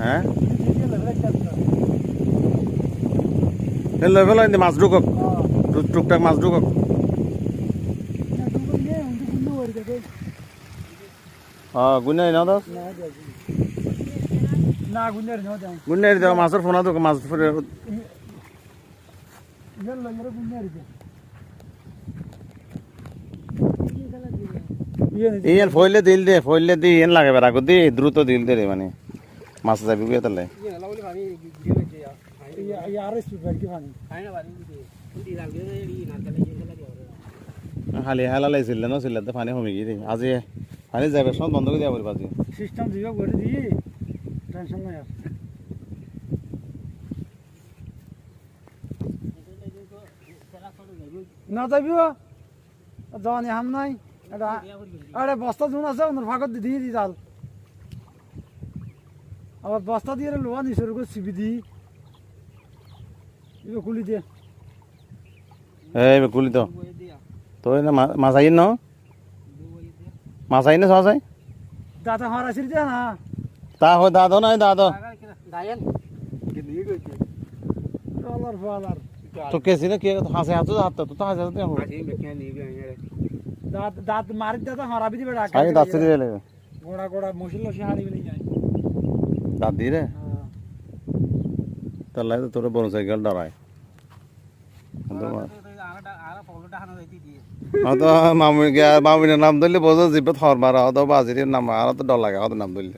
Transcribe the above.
হ্যাঁ? লৈ পেলাই মাছ ঢুকক। টুকটাক মাছ ঢুকক। গুণাই ন দছ না গুনের ন যাই গুণাই দিওঁ মাছৰ ফোনা মাছ ইয়েন ফইলে দিল দে, ফইলে দি ইয়েন লাগে বেড়া দি, দ্রুত দিল দে রে মানে। মাছ যাবি গিয়ে তাহলে খালি হেলা লাইছিল ন চিল্লাতে পানি কমি গিয়ে দিই আজি পানি যাবে সব বন্ধ করে দেওয়া পারি আজি। সিস্টেম দিব করে দিই টেনশন নাই না যাবি জানি নাই। আরে বস্তা জুন আছে ওনার ভাগত দি দিয়ে দি জাল। আবার বস্তা দিয়ে লোয়া নিচের করে চিবি দি। এবার খুলি দিয়ে এই গুলি তো তো না মাছ আইন ন? মাছ আইন সহজ হয় দাদা হওয়ার আসির দিয়ে না। তা হয় দাদো নাই দাদো। তো কেসি না কে হাসে হাতে হাত তো হাসে হাতে দাঁত দাঁত মারি দাদা হরাবি দিবে ডাকা আগে দাঁত ছেড়ে দিলে গোড়া গোড়া মশিল লসি হাড়ি বেলে যায়। দাঁত দিয়ে রে? তাহলে তো তোর বড় সাইকেল ডরায় নাম ধরলে বোঝো জিপে থর মারা হতো বাজির নাম আর তো ডর লাগে হতো নাম ধরলে।